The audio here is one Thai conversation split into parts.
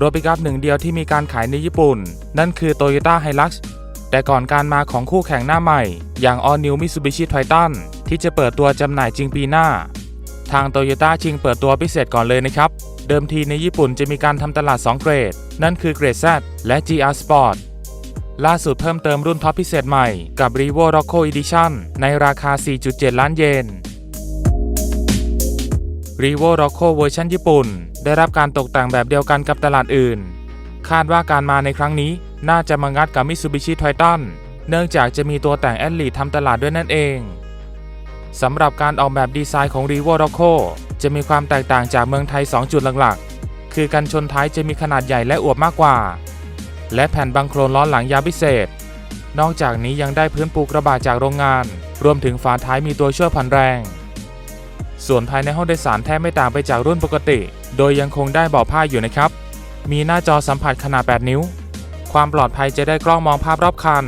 รถปิกอัพหนึ่งเดียวที่มีการขายในญี่ปุ่น นั่นคือ Toyota Hilux แต่ก่อนการมาของคู่แข่งหน้าใหม่ อย่าง All New Mitsubishi Triton ที่จะเปิดตัวจำหน่ายจริงปีหน้า ทาง Toyota ชิงเปิดตัวพิเศษก่อนเลยนะครับ เดิมทีในญี่ปุ่นจะมีการทำตลาด 2 เกรด นั่นคือเกรด Z และ GR Sport ล่าสุดเพิ่มเติมรุ่นท็อปพิเศษใหม่กับ Revo Rocco Edition ในราคา 4.7 ล้านเยน Revo r o c o เวอร์ชันญี่ปุ่น ได้รับการตกแต่งแบบเดียวกันกับตลาดอื่น คาดว่าการมาในครั้งนี้น่าจะมางัดกับ Mitsubishi Triton เนื่องจากจะมีตัวแต่งแอดลีทำตลาดด้วยนั่นเองสำหรับการออกแบบดีไซน์ของ Revo Rocco จะมีความแตกต่างจากเมืองไทย 2 จุดหลักๆ คือกันชนท้ายจะมีขนาดใหญ่และอวบมากกว่า และแผ่นบังโครนล้อหลังยาวพิเศษ นอกจากนี้ยังได้พื้นปูกระบาดจากโรงงาน รวมถึงฝาท้ายมีตัวช่วยผ่อนแรง ส่วนภายในห้องโดยสารแทบไม่ต่างไปจากรุ่นปกติ โดยยังคงได้เบาะผ้าอยู่นะครับ มีหน้าจอสัมผัสขนาด 8 นิ้ว ความปลอดภัยจะได้กล้องมองภาพรอบคัน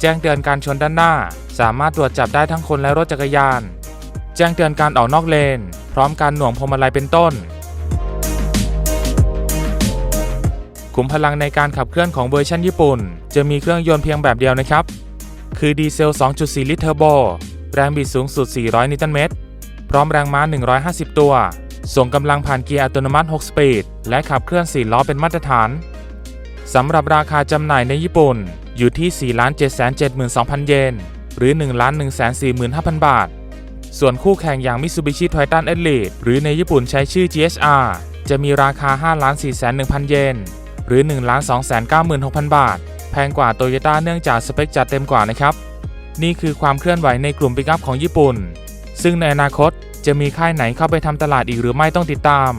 แจ้งเตือนการชนด้านหน้า สามารถตรวจจับได้ทั้งคนและรถจักรยาน แจ้งเตือนการออกนอกเลน พร้อมการหน่วงพวงมาลัยเป็นต้น ขุมพลังในการขับเคลื่อนของเวอร์ชันญี่ปุ่น จะมีเครื่องยนต์เพียงแบบเดียวนะครับ คือดีเซล 2.4 ลิตรเทอร์โบ แรงบิดสูงสุด 400 นิวตันเมตร พร้อมแรงม้า 150 ตัว ส่งกำลังผ่านเกียร์อัตโนมัติ 6 สปีด และขับเคลื่อน 4 ล้อเป็นมาตรฐาน สำหรับราคาจำหน่ายในญี่ปุ่น อยู่ที่ 4,772,000 เยน หรือ 1,145,000 บาท ส่วนคู่แข่งอย่าง Mitsubishi Triton Elite หรือในญี่ปุ่นใช้ชื่อ GSR จะมีราคา 5 4 1 0 0 0 เยน หรือ 1,296,000 บาท แพงกว่า Toyota เนื่องจากสเปคจัดเต็มกว่านะครับ นี่คือความเคลื่อนไหวในกลุ่มปิกอัพของญี่ปุ่น ซึ่งในอนาคตจะมีค่ายไหนเข้าไปทำตลาดอีกหรือไม่ต้องติดตาม